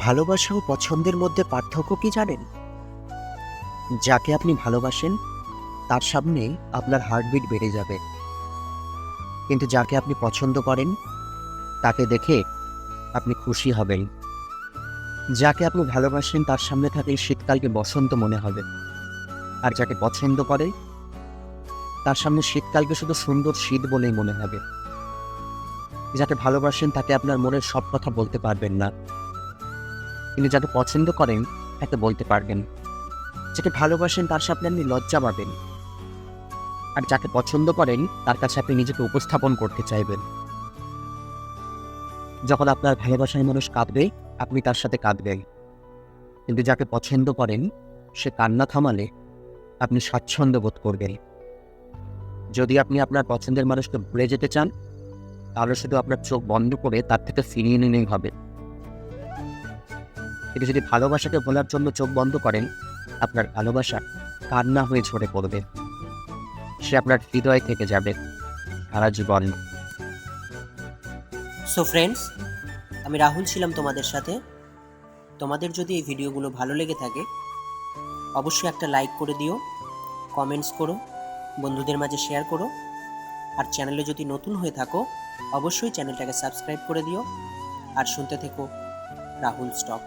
ভালোবাসা ও পছন্দের মধ্যে পার্থক্য কি জানেন? যাকে আপনি ভালোবাসেন, তার সামনে আপনার হার্টবিট বেড়ে যাবে। কিন্তু যাকে আপনি পছন্দ করেন, তাকে দেখে আপনি খুশি হবেন। যাকে আপনি ভালোবাসেন, তার সামনে থাকলে শীতকালকে বসন্ত মনে হবে। আর যাকে পছন্দ করে, তার সামনে শীতকালকে শুধু সুন্দর শীত বলেই মনে হবে। যাকে ভালোবাসেন, তাকে আপনার মনের সব কথা বলতে পারবেন না। কিন্তু যাকে পছন্দ করেন, তাকে বলতে পারবেন। যাকে ভালোবাসেন, তার সামনে আপনি লজ্জা পাবেন। আর যাকে পছন্দ করেন, তার কাছে আপনি নিজেকে উপস্থাপন করতে চাইবেন। যখন আপনার ভালোবাসায় মানুষ কাঁদবে, আপনি তার সাথে কাঁদবেন। কিন্তু যাকে পছন্দ করেন, সে কান্না থামালে আপনি স্বাচ্ছন্দ্য বোধ করবেন। যদি আপনি আপনার পছন্দের মানুষকে ভুলে যেতে চান, তাহলে শুধু আপনার চোখ বন্ধ করে তার থেকে ফিরিয়ে নিলেই হবে। কিন্তু যদি ভালোবাসাকে ভোলার জন্য চোখ বন্ধ করেন, আপনার ভালোবাসা কান্না হয়ে ঝরে পড়বে। সে আপনার হৃদয় থেকে যাবে, সারা জীবন। সো ফ্রেন্ডস আমি রাহুল ছিলাম তোমাদের সাথে। তোমাদের যদি এই ভিডিওগুলো ভালো লেগে থাকে, অবশ্যই একটা লাইক করে দিও কমেন্টস করো, বন্ধুদের মাঝে শেয়ার করো। আর চ্যানেলে যদি নতুন হয়ে থাকো, অবশ্যই চ্যানেলটাকে সাবস্ক্রাইব করে দিও। আর শুনতে থেকো রাহুল স্টক